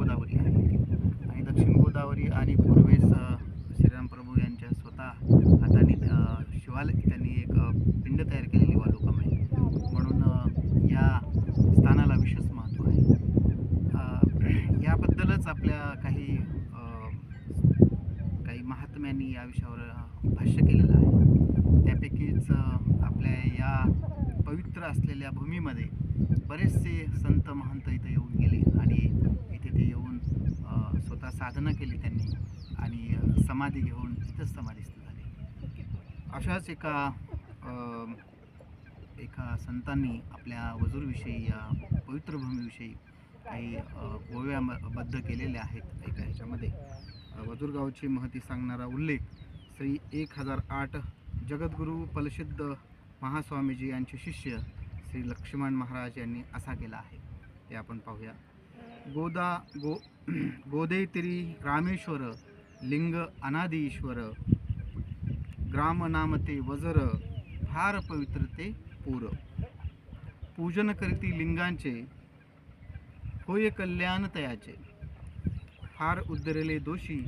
गोदावरी आहे. आणि दक्षिण गोदावरी आणि पूर्वेस श्रीराम प्रभू यांच्या स्वतः हाताने अ, शिवाल त्यांनी एक पिंड तयार केलेली वालुकामय. म्हणून या स्थानाला विशेष महत्त्व आहे. याबद्दलच आपल्या काही काही महात्म्यांनी या विषयावर भाष्य केलेलं आहे. त्यापैकीच आपल्या या पवित्र असलेल्या भूमीमध्ये बरेचसे संत महंत इथे येऊन गेले आणि इथे साधना केली त्यांनी आणि समाधी घेऊन तिथंच समाधीस्थ झाले. अशाच एका एका संतांनी आपल्या वजूरविषयी या पवित्र भूमीविषयी काही गोव्याबद्ध केलेले आहेत एका ह्याच्यामध्ये. वजूरगावची महती सांगणारा उल्लेख श्री एक हजार आठ जगद्गुरू फलसिद्ध महास्वामीजी यांचे शिष्य श्री लक्ष्मण महाराज यांनी असा केला आहे. ते आपण पाहूया. गोदा गो गोदेतिरी रामेश्वर लिंग अनादीश्वर ग्रामनामते ग्राम नामते वजर फार पवित्रते पूर. पूजन करीती लिंगांचे होय कल्याण तयाचे. फार उद्धरले दोषी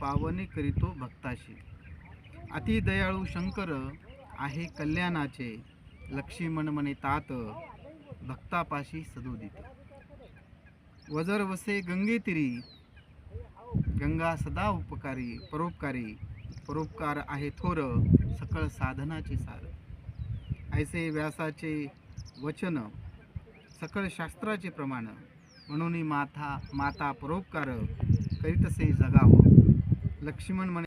पावने करीतो भक्ताशी. अति दयाळू शंकर आहे कल्याणाचे. लक्ष्मी मनमने तात भक्तापाशी सदोदित. वजर वसे गंगेतिरी गंगा सदा उपकारी परोपकारी. परोपकार आहे थोर सकळ साधनाचे सार. ऐसे व्यासाचे वचन सकळ शास्त्राचे प्रमाण. म्हणून माथा माता परोपकार करीतसे जगावं. लक्ष्मण म्हणे